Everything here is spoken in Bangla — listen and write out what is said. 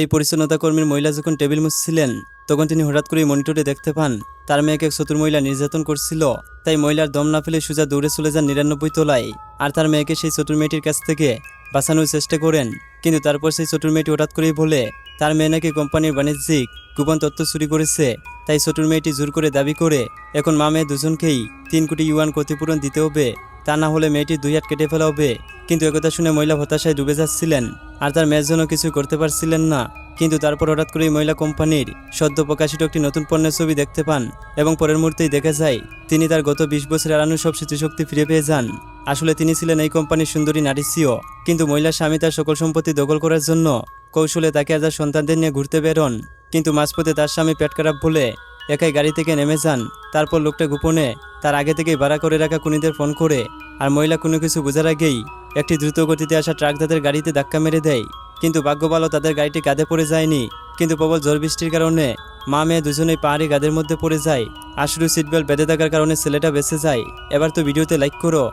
এই পরিচ্ছন্নতা কর্মীর মহিলা যখন টেবিল মুছছিলেন, তখন তিনি হঠাৎ করে মনিটরে দেখতে পান, তার মেয়েকে এক চতুর মহিলা নির্যাতন করছিল। তাই মহিলার দম না ফেলে সোজা দৌড়ে চলে যান নিরানব্বই তলায়। আর তার মেয়েকে সেই চতুর মেয়েটির কাছ থেকে বাঁচানোর চেষ্টা করেন। কিন্তু তারপর সেই চতুর মেয়েটি হঠাৎ করেই বলে, তার মেয়ে নাকি কোম্পানির বাণিজ্যিক, গোপন তথ্য চুরি করেছে। তাই চতুর মেয়েটি জোর করে দাবি করে, এখন মা মেয়ে দুজনকেই তিন কোটি ইউয়ান ক্ষতিপূরণ দিতে হবে। তা না হলে মেয়েটির দুই হাত কেটে ফেলা হবে। কিন্তু একথা শুনে মহিলা হতাশায় ডুবে যাচ্ছিলেন। আর তার মেয়ের জন্য কিছু করতে পারছিলেন না। কিন্তু তারপর হঠাৎ করেই মহিলা কোম্পানির সদ্য প্রকাশিত একটি নতুন পণ্যের ছবি দেখতে পান এবং পরের মুহূর্তেই দেখা যায়, তিনি তার গত বিশ বছর এড়ানোর সব স্মৃতিশক্তি ফিরে পেয়ে যান। আসলে তিনি ছিলেন এই কোম্পানির সুন্দরী নারী সিও, কিন্তু মহিলার স্বামী তার সকল সম্পত্তি দখল করার জন্য কৌশলে তাকে আর তার সন্তানদের নিয়ে ঘুরতে বেরোন কিন্তু মাঝপথে তার স্বামী পেট খারাপ বলে একাই গাড়ি থেকে নেমে যান। তারপর লোকটা গোপনে তার আগে থেকেই ভাড়া করে রাখা কুনিদের ফোন করে, আর মহিলা কোনো কিছু বোঝার আগেই একটি দ্রুত গতিতে আসা ট্রাক তাদের গাড়িতে ধাক্কা মেরে দেয়। কিন্তু ভাগ্য ভালো তাদের গাড়িটি কাঁধে পড়ে যায়নি। কিন্তু প্রবল ঝড় বৃষ্টির কারণে মা মেয়ে দুজনেই পাহাড়ি গাদের মধ্যে পড়ে যায়। আর শুধু সিটবেল্ট বেঁধে থাকার কারণে ছেলেটা বেঁচে যায়। এবার তো ভিডিওতে লাইক করো।